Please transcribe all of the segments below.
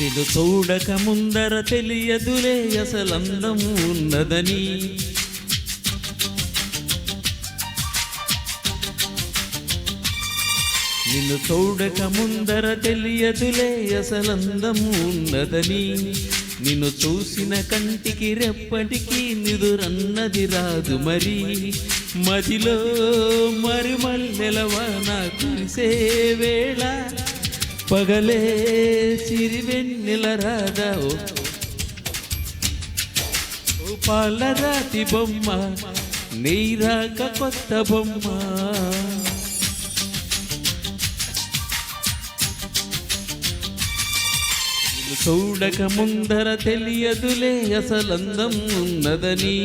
నిన్ను చూడక ముందర తెలియదులే అసలందం ఉన్నదని. నిన్ను చూడక ముందర తెలియదులే అసలందం ఉన్నదని. నిన్ను చూసిన కంటికి రెప్పటికి నిదురన్నది రాదు మరి. మదిలో మరుమల్లెలవాన కురిసే వేళ పగలే సిరివెన్నెల రాధవు పాలరాతి బొమ్మ నీరాక కొత్త బొమ్మ. చూడక ముందర తెలియదులే అసలందం ఉన్నదని.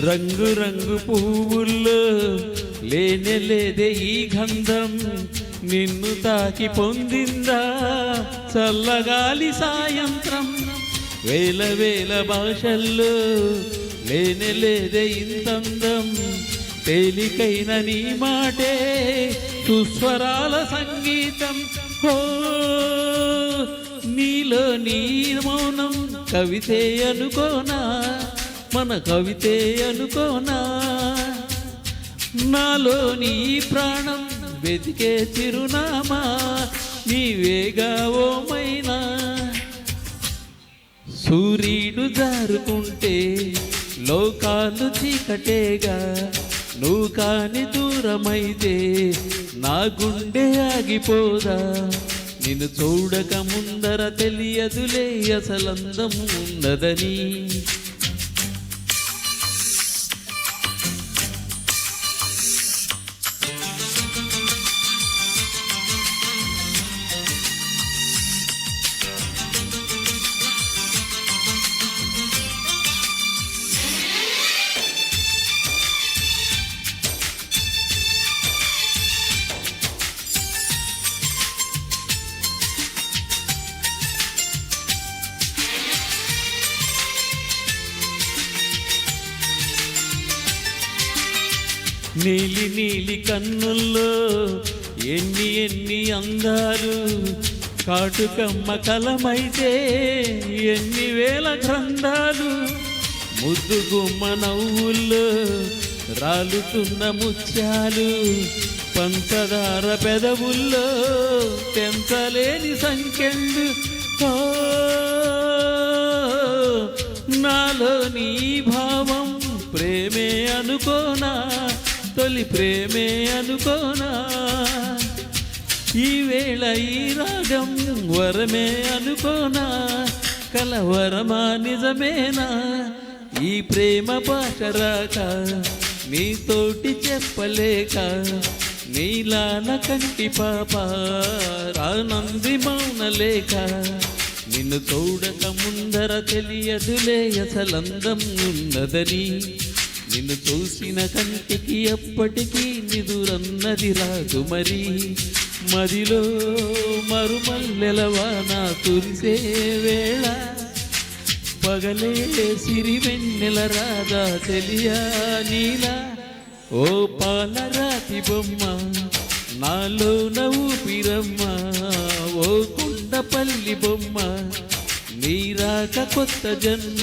రంగు రంగు పువ్వుల్లో లేనే లేదే ఈ గంధం నిన్ను తాకి పొందిందా? చల్లగాలి సాయంత్రం వేల వేల భాషల్లో లేనే లేదే ఇంతందం. తేలికైన నీ మాటే సుస్వరాల సంగీతం. హో నీలో నీ మౌనం కవితే అనుకోనా? మన కవితే అనుకోనా? నాలోని ప్రాణం వెతికే చిరునామా? నీవేగా ఓమైనా? సూర్యుడు జారుకుంటే లోకాలు చీకటేగా? నువ్వు కాని దూరమైతే నా గుండె ఆగిపోదా? నిన్ను చూడక ముందర తెలియదులే అసలందం ఉన్నదని. నీలి నీలి కన్నుల్లో ఎన్ని ఎన్ని అందాలు కాటుకమ్మ కలమైతే ఎన్ని వేల గ్రంథాలు. ముద్దు గుమ్మ నవ్వుల్లో రాలుతున్న ముత్యాలు పంచదార పెదవుల్లో తెంచలేని సంఖ్యలు. నాలోని భావం ప్రేమే అనుకోనా? తొలి ప్రేమే అనుకోనా? ఈవేళ ఈ రాగం వరమే అనుకోనా? కలవరమా నిజమేనా? ఈ ప్రేమ భాష రాక నీతోటి చెప్పలేక నీలాన కంటి పాప రానంది మౌనలేక నిన్ను చూడక ముందర తెలియదులే అసలందం ఉన్నదని నిన్ను చూసిన కంటికి ఎప్పటికీ నిదురన్నది రాదు మరి. మదిలో మరుమల్లెలవా నా తురిసే వేళ పగలే సిరి వెన్నెల రాదా తెలియా నీలా. ఓ పాలరాతి బొమ్మ నాలో ఊపిరమ్మ ఓ కుండపల్లి బొమ్మ నీరాక కొత్త జన్మ.